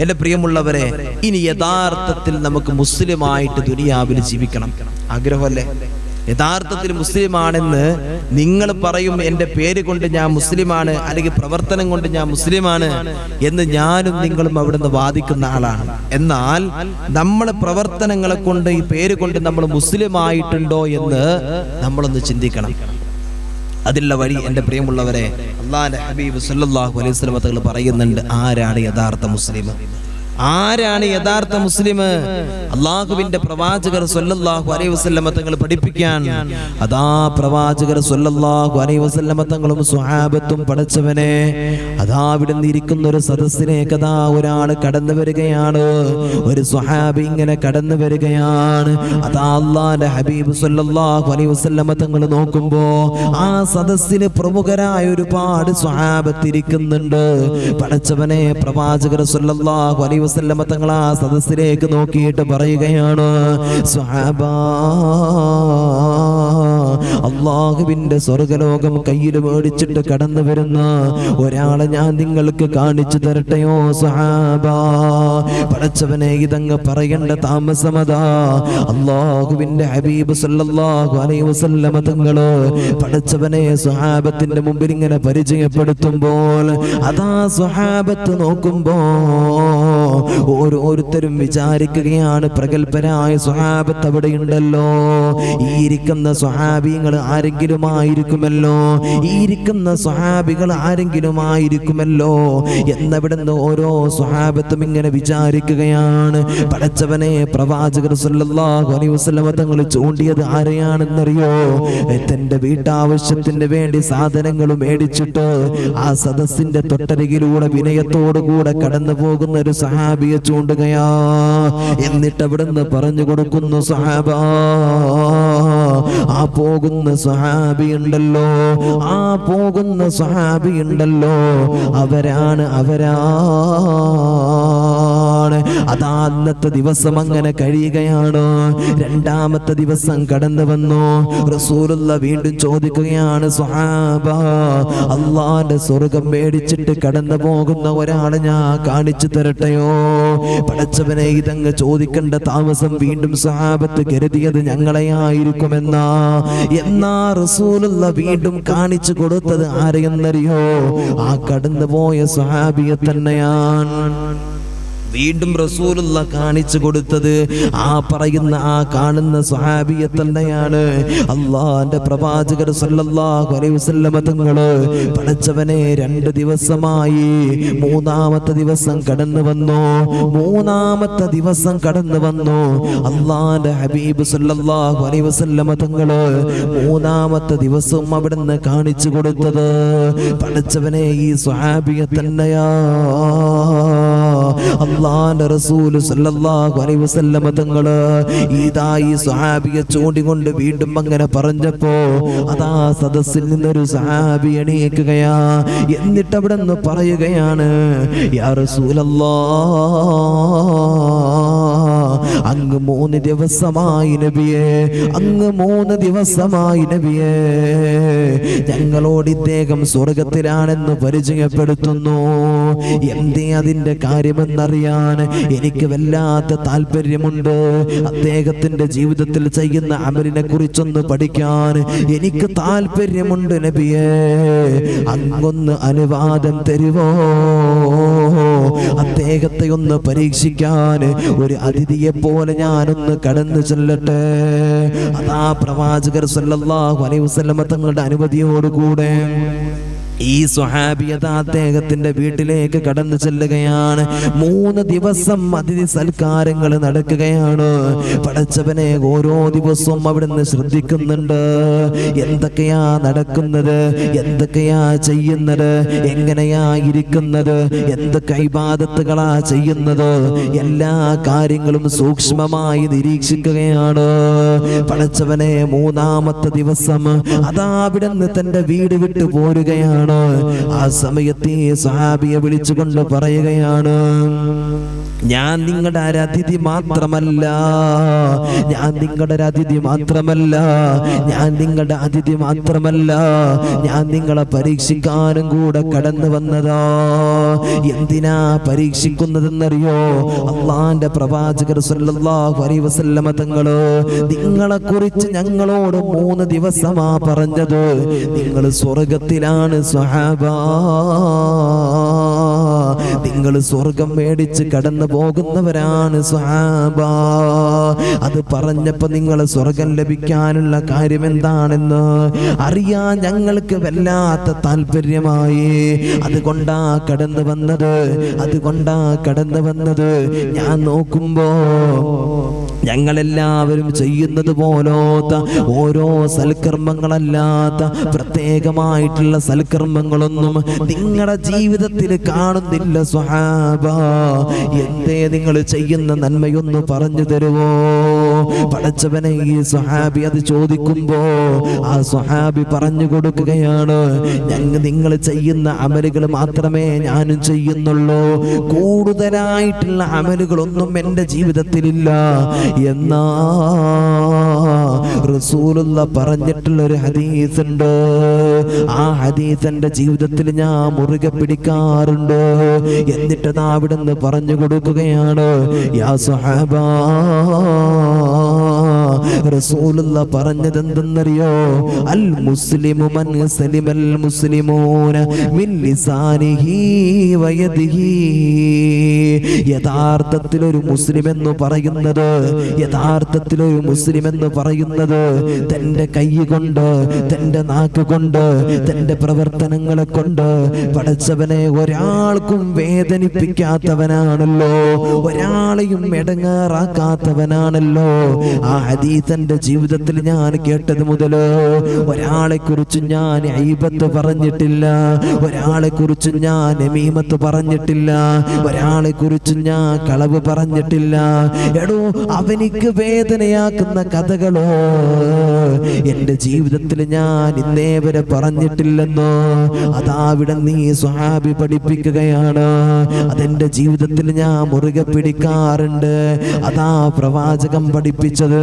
എന്റെ പ്രിയമുള്ളവരെ ഇനി യഥാർത്ഥത്തിൽ നമുക്ക് മുസ്ലിമായിട്ട് ദുനിയാവിൽ ജീവിക്കണം. ആഗ്രഹമല്ലേ? യഥാർത്ഥത്തിൽ മുസ്ലിമാണെന്ന് നിങ്ങൾ പറയും എന്റെ പേര് കൊണ്ട് ഞാൻ മുസ്ലിമാണ് അല്ലെങ്കിൽ പ്രവർത്തനം കൊണ്ട് ഞാൻ മുസ്ലിമാണ് എന്ന് ഞാനും നിങ്ങളും അവിടുന്ന് വാദിക്കുന്ന ആളാണ്. എന്നാൽ നമ്മൾ പ്രവർത്തനങ്ങളെ കൊണ്ട് ഈ പേര് കൊണ്ട് നമ്മൾ മുസ്ലിമായിട്ടുണ്ടോ എന്ന് നമ്മളൊന്ന് ചിന്തിക്കണം. അതിലുള്ള വഴി എന്റെ പ്രിയമുള്ളവരെ അള്ളാഹിന്റെ ഹബീബ് സല്ലാഹു അലൈഹി സ്വലമത്തുകൾ പറയുന്നുണ്ട് ആരാണ് യഥാർത്ഥ മുസ്ലിം? ആരാണ് യഥാർത്ഥ മുസ്ലിം? അള്ളാഹുവിന്റെ പ്രവാചകർ അലൈഹി വസല്ലം തങ്ങൾ പഠിപ്പിക്കാൻ. അതാ പ്രവാചകർ അലൈഹി വസല്ലം തങ്ങളും സ്വഹാബത്തും പഠിച്ചവനെ. അതാ അവിടെ ഇരിക്കുന്ന ഒരു സദസ്സിലേക്ക് അതാ ഒരാൾ കടന്നു വരികയാണ്. ഒരു സ്വഹാബി ഇങ്ങനെ കടന്നു വരികയാണ്. അതാ അള്ളാന്റെ ഹബീബ് അലൈഹി വസല്ലം തങ്ങൾ നോക്കുമ്പോ ആ സദസ്സിന് പ്രമുഖരായ ഒരുപാട് സ്വഹാബത്തിരിക്കുന്നുണ്ട് പഠിച്ചവനെ പ്രവാചകർ സല്ലല്ലാഹു അലൈഹി വസല്ലം തങ്ങൾ ആ സദസ്സിലേക്ക് നോക്കിയിട്ട് പറയുകയാണ് സ്വഹാബ അള്ളാഹുവിന്റെ സ്വർഗലോകം കയ്യിൽ മേടിച്ചിട്ട് കടന്നു വരുന്ന ഒരാളെ ഞാൻ നിങ്ങൾക്ക് കാണിച്ചു തരട്ടെയോ സഹാബ? പഠിച്ചവനെ ഇതങ്ങ് പറയേണ്ട താമസമതാ അള്ളാഹുവിന്റെ ഹബീബ് സല്ലല്ലാഹു അലൈഹി വസല്ലമ തങ്ങൾ പഠിച്ചവനെ സ്വഹാബത്തിന്റെ മുമ്പിൽ ഇങ്ങനെ പരിചയപ്പെടുത്തുമ്പോൾ അതാ സ്വഹാബത്ത് നോക്കുമ്പോ ഓരോരുത്തരും വിചാരിക്കുകയാണ് പ്രഗത്ഭരായ സ്വഹാബത്ത് അവിടെ ഉണ്ടല്ലോ ഈ ഇരിക്കുന്ന സ്വഹാബികൾ ആരെങ്കിലും ആയിരിക്കുമല്ലോ ഇരിക്കുന്ന സ്വഹാബികൾ ആരെങ്കിലും ആയിരിക്കുമല്ലോ എന്നവിടുന്ന് ഓരോ സ്വഹാബത്തും ഇങ്ങനെ വിചാരിക്കുകയാണ്. പടച്ചവനെ പ്രവാചകർ സല്ലല്ലാഹു അലൈഹി വസല്ലമ തങ്ങൾ ചൂണ്ടിയത് ആരെയാണെന്നറിയോ? തന്റെ വീട്ടാവശ്യത്തിന് വേണ്ടി സാധനങ്ങൾ മേടിച്ചിട്ട് ആ സദസ്സിന്റെ തൊട്ടരികിലൂടെ വിനയത്തോടു കൂടെ കടന്നു പോകുന്ന ഒരു സഹാബിയെ ചൂണ്ടുകയാ. എന്നിട്ട് അവിടുന്ന് പറഞ്ഞു കൊടുക്കുന്നു സഹാബ ആ പോകുന്ന സഹാബി ഉണ്ടല്ലോ ആ പോകുന്ന സഹാബി ഉണ്ടല്ലോ അവരാണ് അവരാണ് അതാ അന്നത്തെ ദിവസം അങ്ങനെ കഴിയുകയാണ്? രണ്ടാമത്തെ ദിവസം കടന്നു വന്നു. റസൂലുള്ള വീണ്ടും ചോദിക്കുകയാണ് സ്വഹാബ അള്ളാന്റെ സ്വർഗം മേടിച്ചിട്ട് കടന്നു പോകുന്ന ഒരാളെ ഞാൻ കാണിച്ചു തരട്ടെയോ? പടച്ചവനെ ഇതങ്ങ് ചോദിക്കേണ്ട താമസം വീണ്ടും സ്വഹാബത്ത് കരുതിയത് ഞങ്ങളെയായിരിക്കുമെന്നാ. എന്നാ റസൂലുള്ള വീണ്ടും കാണിച്ചു കൊടുത്തത് ആരെയെന്നറിയോ? ആ കടന്നു പോയ സഹാബിയെ തന്നെയാണ്. വീണ്ടും റസൂലുള്ള കാണിച്ചു കൊടുത്തത്. ആ പറയുന്ന ആ കാണുന്ന സ്വഹാബിയെ തന്നെയാണ്. അള്ളാന്റെ പ്രവാചകർ സല്ലല്ലാഹു അലൈഹി വസല്ലമ തങ്ങൾ പഠിച്ചവനെ രണ്ട് ദിവസമായി. മൂന്നാമത്തെ ദിവസം കടന്നു വന്നു. മൂന്നാമത്തെ ദിവസം കടന്നു വന്നു. അള്ളാന്റെ ഹബീബ് സല്ലല്ലാഹു അലൈഹി വസല്ലമ തങ്ങൾ മൂന്നാമത്തെ ദിവസം അവിടുന്ന് കാണിച്ചു കൊടുത്തത്. പഠിച്ചവനെ ഈ സ്വഹാബിയെ തന്നെയാ. അള്ളാന്റെ റസൂൽ സല്ലല്ലാഹു അലൈഹി വസല്ലമ തങ്ങൾ ഇതാ ഈ സ്വഹാബിയെ ചൂണ്ടിക്കൊണ്ട് വീണ്ടും അങ്ങനെ പറഞ്ഞപ്പോ അതാ സദസ്സിൽ നിന്നൊരു സ്വഹാബി എണീക്കുകയാ. എന്നിട്ട് അവിടെ നിന്ന് പറയുകയാണ് യാ റസൂലല്ലാ അങ്ങ് മൂന്ന് ദിവസമായി നബിയെ അങ്ങ് മൂന്ന് ദിവസമായി നബിയെ. ഞങ്ങളോട് ഇദ്ദേഹം സ്വർഗത്തിലാണെന്ന് പരിചയപ്പെടുത്തുന്നു. എന്തേ അതിന്റെ കാര്യമെന്നറിയാൻ എനിക്ക് വല്ലാത്ത താല്പര്യമുണ്ട്. അദ്ദേഹത്തിന്റെ ജീവിതത്തിൽ ചെയ്യുന്ന അമലിനെ കുറിച്ചൊന്ന് പഠിക്കാൻ എനിക്ക് താല്പര്യമുണ്ട് നബിയെ. അങ്ങൊന്ന് അനുവാദം തരുവോ? അദ്ദേഹത്തെ ഒന്ന് പരീക്ഷിക്കാൻ ഒരു അതിഥിയെ പോലെ ഞാനൊന്ന് കടന്നു ചെല്ലട്ടെ. അതാ പ്രവാചകർ സല്ലല്ലാഹു അലൈഹി വസല്ലമ തങ്ങളുടെ അനുമതിയോടുകൂടെ ഈ സ്വഹാബിയത അദ്ദേഹത്തിന്റെ വീട്ടിലേക്ക് കടന്നു ചെല്ലുകയാണ്. മൂന്ന് ദിവസം അതിഥി സൽക്കാരങ്ങൾ നടക്കുകയാണ്. പടച്ചവനെ ഓരോ ദിവസവും അവിടുന്ന് ശ്രദ്ധിക്കുന്നുണ്ട്. എന്തൊക്കെയാ നടക്കുന്നത്? എന്തൊക്കെയാ ചെയ്യുന്നത്? എങ്ങനെയാ ഇരിക്കുന്നത്? എന്തൊക്കെ ഇബാദത്തുകളാ ചെയ്യുന്നത്? എല്ലാ കാര്യങ്ങളും സൂക്ഷ്മമായി നിരീക്ഷിക്കുകയാണ്. പടച്ചവനെ മൂന്നാമത്തെ ദിവസം അതാ അവിടുന്ന് തന്റെ വീട് വിട്ടു പോരുകയാണ്. പറയുകയാണ് ആ സമയത്ത് സഹാബിയെ വിളിച്ചുകൊണ്ട് പറയുകയാണ് ഞാൻ നിങ്ങളുടെ അതിഥി മാത്രമല്ല ഞാൻ നിങ്ങളുടെ അതിഥി മാത്രമല്ല ഞാൻ നിങ്ങളുടെ അതിഥി മാത്രമല്ല ഞാൻ നിങ്ങളെ പരീക്ഷിക്കാനും കൂടെ കടന്നു വന്നതാ. എന്തിനാ പരീക്ഷിക്കുന്നതെന്നറിയോ? അള്ളാന്റെ പ്രവാചകർ വസല്ലമ തങ്ങൾ നിങ്ങളെ കുറിച്ച് ഞങ്ങളോട് മൂന്ന് ദിവസമാ പറഞ്ഞത്. നിങ്ങൾ സ്വർഗത്തിലാണ് സ്വഹാബ നിങ്ങൾ സ്വർഗം മേടിച്ച് കടന്നു പോകുന്നവരാണ് സ്വഹാബ. അത് പറഞ്ഞപ്പോ നിങ്ങൾ സ്വർഗം ലഭിക്കാനുള്ള കാര്യം എന്താണെന്ന് അറിയാൻ ഞങ്ങൾക്ക് വല്ലാത്ത താല്പര്യമായി. അതുകൊണ്ടാ കടന്നു വന്നത് അതുകൊണ്ടാ കടന്നു വന്നത്. ഞാൻ നോക്കുമ്പോ ഞങ്ങളെല്ലാവരും ചെയ്യുന്നത് പോലോത്ത ഓരോ സൽക്കർമ്മങ്ങളല്ലാത്ത പ്രത്യേകമായിട്ടുള്ള സൽക്കർമ്മങ്ങളൊന്നും നിങ്ങളുടെ ജീവിതത്തിൽ കാണുന്നില്ല. സ്വഹാബ എന്തേ നിങ്ങൾ ചെയ്യുന്ന നന്മയൊന്ന് പറഞ്ഞു തരുവോ? പടച്ചവനെ ഈ സുഹാബി അത് ചോദിക്കുമ്പോ ആ സുഹാബി പറഞ്ഞു കൊടുക്കുകയാണ് ഞങ്ങൾ നിങ്ങൾ ചെയ്യുന്ന അമലുകൾ മാത്രമേ ഞാനും ചെയ്യുന്നുള്ളൂ. കൂടുതലായിട്ടുള്ള അമലുകളൊന്നും എന്റെ ജീവിതത്തിലില്ല. എന്നാ റസൂലുള്ള പറഞ്ഞിട്ടുള്ള ഒരു ഹദീസ് ഉണ്ട് ആ ഹദീസ് എന്റെ ജീവിതത്തിൽ ഞാൻ മുറുകെ പിടിക്കാറുണ്ട്. എന്നിട്ട് അവിടെ അവിടുന്ന് പറഞ്ഞു കൊടുക്കുകയാണ് യാ സഹാബ റസൂലുള്ള പറഞ്ഞത് എന്തെന്നറിയോ അൽ മുസ്ലിമു മൻ സലിമൽ മുസ്ലിമൂന മിൻ ലിസാനിഹി വയദിഹി. യഥാർത്ഥത്തിൽ ഒരു മുസ്ലിം എന്ന് പറയുന്നത് യഥാർത്ഥത്തിൽ ഒരു മുസ്ലിം എന്ന് പറയുന്നത് തന്റെ കൈ കൊണ്ട് തന്റെ നാക്ക് കൊണ്ട് തന്റെ പ്രവർത്തനങ്ങളെ കൊണ്ട് പടച്ചവനെ ഒരാൾക്കും വേദനിപ്പിക്കാത്തവനാണല്ലോ ഒരാളെയും ഇടങ്ങാറാക്കാത്തവനാണല്ലോ ആ ഹദീസന്റെ ജീവിതത്തിൽ ഞാൻ കേട്ടത് മുതൽ ഒരാളെ കുറിച്ച് ഞാൻ ഐബത്ത് പറഞ്ഞിട്ടില്ല ഒരാളെ കുറിച്ച് ഞാൻ നമീമത്ത് പറഞ്ഞിട്ടില്ല ഒരാളെ കുറിച്ച് ഞാൻ കളവ് പറഞ്ഞിട്ടില്ല. എടോ അവനിക്ക് വേദനയാക്കുന്ന കഥകളോ എന്റെ ജീവിതത്തിൽ ഞാൻ ഇന്നേ വരെ പറഞ്ഞിട്ടില്ലെന്നോ? അതാവിടെ നീ സ്വഹാബി പഠിപ്പിക്കുകയാണ്. അതെന്റെ ജീവിതത്തിൽ ഞാൻ മുറുകെ പിടിക്കാറുണ്ട്. അതാ പ്രവാചകം പഠിപ്പിച്ചത്.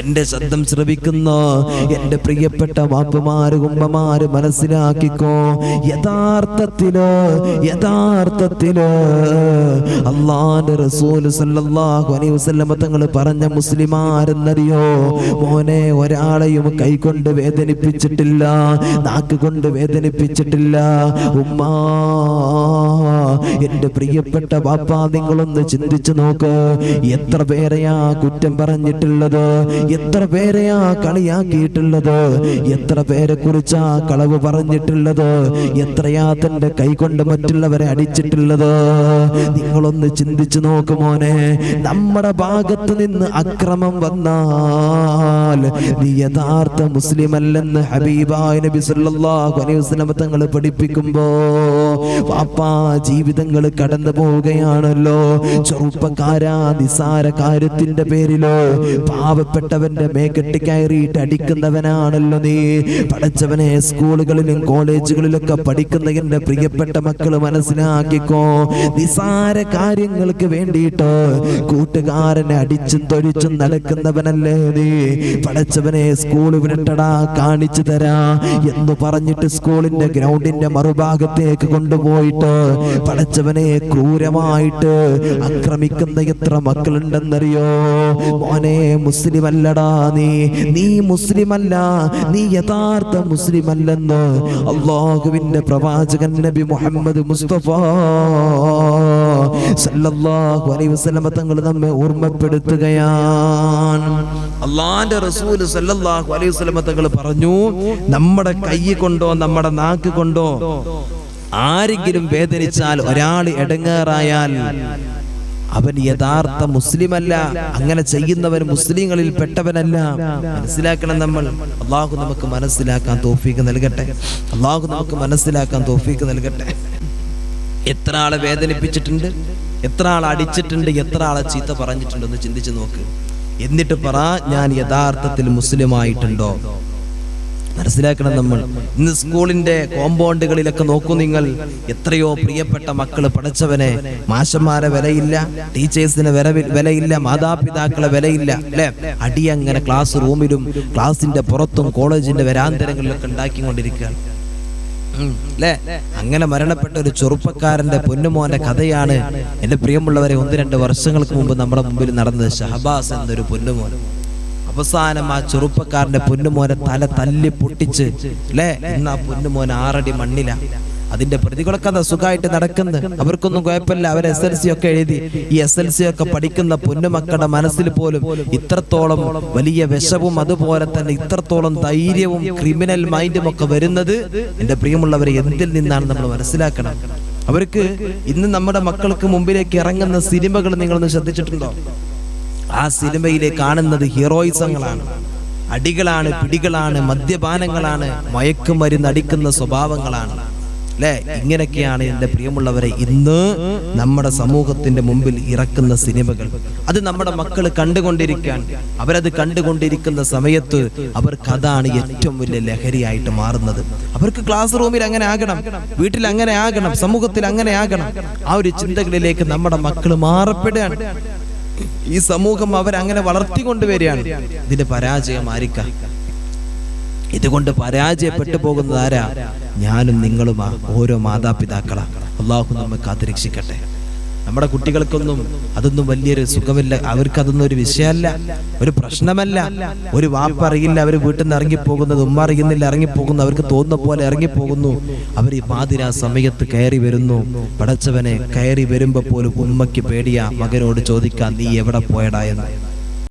എന്റെ ശബ്ദം ശ്രവിക്കുന്ന. എന്റെ പ്രിയപ്പെട്ട വാപ്പുമാര് കുമ്പമാര് മനസ്സിലാക്കിക്കോ. യഥാർത്ഥത്തിൽ യഥാർത്ഥത്തിൽ അള്ളാന്റെ റസൂൽ സല്ലല്ലാഹു അലൈഹി പറഞ്ഞ മുസ്ലിമാരെന്നറിയോ? മോനെ ഒരാളെയും കൈകൊണ്ട് വേദനിപ്പിച്ചിട്ടില്ല നാക്ക് കൊണ്ട് വേദനിപ്പിച്ചിട്ടില്ല. ഉമ്മാ എന്റെ പ്രിയപ്പെട്ട വാപ്പ നിങ്ങളൊന്ന് ചിന്തിച്ചു നോക്ക്. എത്ര പേരെയാ കുറ്റം പറഞ്ഞിട്ടുള്ളത്? എത്ര പേരെയാ കളിയാക്കിയിട്ടുള്ളത്? എത്ര പേരെ ആ കളവ് പറഞ്ഞിട്ടുള്ളത്? എത്രയാ തന്റെ കൈകൊണ്ട് മറ്റുള്ളവരെ അടിച്ചിട്ടുള്ളത്? നിങ്ങളൊന്ന് ചിന്തിച്ചു നോക്ക് മോനെ. നമ്മുടെ ഭാഗത്ത് നിന്ന് അക്രമം വന്നാൽ നീ യഥാർത്ഥ മുസ്ലിം അല്ലെന്ന് ഹബീബായ നബി സല്ലല്ലാഹു അലൈഹി തങ്ങൾ പഠിപ്പിക്കുമ്പോ വാപ്പാ ജീവിതങ്ങൾ കടന്നു പോവുകയാണല്ലോ. ചെറുപ്പക്കാരാ നിസാര കാര്യത്തിന്റെ പേരിലോ പാവപ്പെട്ടവന്റെ മേക്കെട്ടി കയറിയിട്ട് അടിക്കുന്നവനാണല്ലോ നീ. പഠിച്ചവനെ സ്കൂളുകളിലും കോളേജുകളിലൊക്കെ പഠിക്കുന്ന എന്റെ പ്രിയപ്പെട്ട മക്കൾ മനസ്സിലാക്കിക്കോ. നിസാര കാര്യങ്ങൾക്ക് വേണ്ടിയിട്ട് കൂട്ടുകാരനെ അടിച്ചും തൊഴിച്ചും നടക്കുന്നവനല്ലേ നീ. പഠിച്ചവനെ സ്കൂൾ വിരട്ടടാ കാണിച്ചു തരാ എന്ന് പറഞ്ഞിട്ട് സ്കൂളിന്റെ ഗ്രൗണ്ടിന്റെ മറുഭാഗത്തേക്ക് കൊണ്ടുപോയിട്ട് പഠിച്ചവനെ ക്രൂരമായിട്ട് ആക്രമിക്കുന്ന എത്ര മക്കളുണ്ടെന്നറിയോ? മോനെ മുസ്ലിം അല്ലടാ നീ നീ മുസ്ലിമല്ല നീ യഥാർത്ഥ മുസ്ലിമല്ലെന്ന് അള്ളാഹുവിന്റെ പ്രവാചകൻ നബി മുഹമ്മദ് മുസ്തഫ സല്ലല്ലാഹു അലൈഹി വസല്ലമ തങ്ങൾ നമ്മെ ഓർമ്മപ്പെടുത്തുകയാണ്. അള്ളാന്റെ റസൂൽ സല്ലല്ലാഹു അലൈഹി വസല്ലമ തങ്ങൾ പറഞ്ഞു നമ്മുടെ കൈ കൊണ്ടോ നമ്മുടെ നാക്ക് കൊണ്ടോ ആരെങ്കിലും വേദനിച്ചാൽ ഒരാൾ ഇടങ്ങേറായാൽ അവൻ യഥാർത്ഥ മുസ്ലിമല്ല. അങ്ങനെ ചെയ്യുന്നവൻ മുസ്ലിങ്ങളിൽ പെട്ടവനല്ല. മനസ്സിലാക്കണം നമ്മൾ. അള്ളാഹു നമുക്ക് മനസ്സിലാക്കാൻ തോഫീക്ക് നൽകട്ടെ. അള്ളാഹു നമുക്ക് മനസ്സിലാക്കാൻ തോഫീക്ക് നൽകട്ടെ. എത്ര ആളെ വേദനിപ്പിച്ചിട്ടുണ്ട്? എത്ര ആൾ അടിച്ചിട്ടുണ്ട്? എത്ര ആളെ ചീത്ത പറഞ്ഞിട്ടുണ്ടെന്ന് ചിന്തിച്ചു നോക്ക്. എന്നിട്ട് പറ ഞാൻ യഥാർത്ഥത്തിൽ മുസ്ലിമായിട്ടുണ്ടോ? മനസ്സിലാക്കണം നമ്മൾ. ഇന്ന് സ്കൂളിന്റെ കോമ്പൗണ്ടുകളിലൊക്കെ നോക്കൂ നിങ്ങൾ. എത്രയോ പ്രിയപ്പെട്ട മക്കൾ പഠിച്ചവനെ. മാഷന്മാരെ വിലയില്ല ടീച്ചേഴ്സിന് വില വിലയില്ല മാതാപിതാക്കളെ വിലയില്ല അല്ലെ? അടി അങ്ങനെ ക്ലാസ് റൂമിലും ക്ലാസിന്റെ പുറത്തും കോളേജിന്റെ വരാന്തരങ്ങളിലൊക്കെ ഉണ്ടാക്കിക്കൊണ്ടിരിക്കുകയാണ്. അങ്ങനെ മരണപ്പെട്ട ഒരു ചെറുപ്പക്കാരന്റെ പൊന്നുമോന്റെ കഥയാണ് എന്റെ പ്രിയമുള്ളവരെ ഒന്ന് രണ്ട് വർഷങ്ങൾക്ക് മുമ്പ് നമ്മുടെ മുമ്പിൽ നടന്നത് ഷഹബാസ് എന്നൊരു പൊന്നുമോൻ. അവസാനം ആ ചെറുപ്പക്കാരന്റെ പൊന്നുമോനെ തല തല്ലി പൊട്ടിച്ച് അല്ലേ ഇന്ന് ആ പൊന്നുമോൻ ആറടി മണ്ണില. അതിന്റെ പ്രതികളൊക്കെ എന്താ സുഖമായിട്ട് നടക്കുന്നത് അവർക്കൊന്നും കുഴപ്പമില്ല. അവർ എസ് എൽ സി ഒക്കെ എഴുതി. ഈ എസ് എൽ സി ഒക്കെ പഠിക്കുന്ന പൊന്നുമക്കളുടെ മനസ്സിൽ പോലും ഇത്രത്തോളം വലിയ വിഷവും അതുപോലെ തന്നെ ഇത്രത്തോളം ധൈര്യവും ക്രിമിനൽ മൈൻഡും ഒക്കെ വരുന്നത് എന്റെ പ്രിയമുള്ളവരെ എന്തിൽ നിന്നാണ് നമ്മൾ മനസ്സിലാക്കണം. അവർക്ക് ഇന്ന് നമ്മുടെ മക്കൾക്ക് മുമ്പിലേക്ക് ഇറങ്ങുന്ന സിനിമകൾ നിങ്ങളൊന്ന് ശ്രദ്ധിച്ചിട്ടുണ്ടോ? ആ സിനിമയിലെ കാണുന്നത് ഹീറോയിസങ്ങളാണ്. അടികളാണ് പിടികളാണ് മദ്യപാനങ്ങളാണ് മയക്കുമരുന്ന് അടിക്കുന്ന സ്വഭാവങ്ങളാണ്. അല്ലേ? ഇങ്ങനെയൊക്കെയാണ് എന്റെ പ്രിയമുള്ളവരെ ഇന്ന് നമ്മുടെ സമൂഹത്തിന്റെ മുമ്പിൽ ഇറക്കുന്ന സിനിമകൾ. അത് നമ്മുടെ മക്കൾ കണ്ടുകൊണ്ടിരിക്കാൻ അവരത് കണ്ടുകൊണ്ടിരിക്കുന്ന സമയത്ത് അവർക്ക് അതാണ് ഏറ്റവും വലിയ ലഹരിയായിട്ട് മാറുന്നത്. അവർക്ക് ക്ലാസ് റൂമിൽ അങ്ങനെ ആകണം വീട്ടിൽ അങ്ങനെ ആകണം സമൂഹത്തിൽ അങ്ങനെ ആകണം. ആ ഒരു ചിന്തകളിലേക്ക് നമ്മുടെ മക്കൾ മാറപ്പെടുകയാണ്. ഈ സമൂഹം അവരങ്ങനെ വളർത്തിക്കൊണ്ടുവരികയാണ്. ഇതിന്റെ പരാജയം ആരിക്ക? ഇതുകൊണ്ട് പരാജയപ്പെട്ടു പോകുന്നത് ആരാ? ഞാനും നിങ്ങളുമാ ഓരോ മാതാപിതാക്കളാ. അള്ളാഹു നമ്മെ കാത്തുരക്ഷിക്കട്ടെ. നമ്മുടെ കുട്ടികൾക്കൊന്നും അതൊന്നും വലിയൊരു സുഖമില്ല. അവർക്ക് അതൊന്നും ഒരു വിഷയമല്ല ഒരു പ്രശ്നമല്ല. ഒരു വാപ്പ അറിയില്ല അവർ വീട്ടിൽ നിന്ന് ഇറങ്ങിപ്പോകുന്നത് ഉമ്മ അറിയുന്നില്ല ഇറങ്ങിപ്പോകുന്നു അവർക്ക് തോന്നുന്ന പോലെ ഇറങ്ങിപ്പോകുന്നു. അവർ ഈ പാതിര സമയത്ത് കയറി വരുന്നു. പടച്ചവനെ കയറി വരുമ്പോ പോലും ഉമ്മയ്ക്ക് പേടിയ മകനോട് ചോദിക്കാൻ നീ എവിടെ പോയടാ? എന്ന്.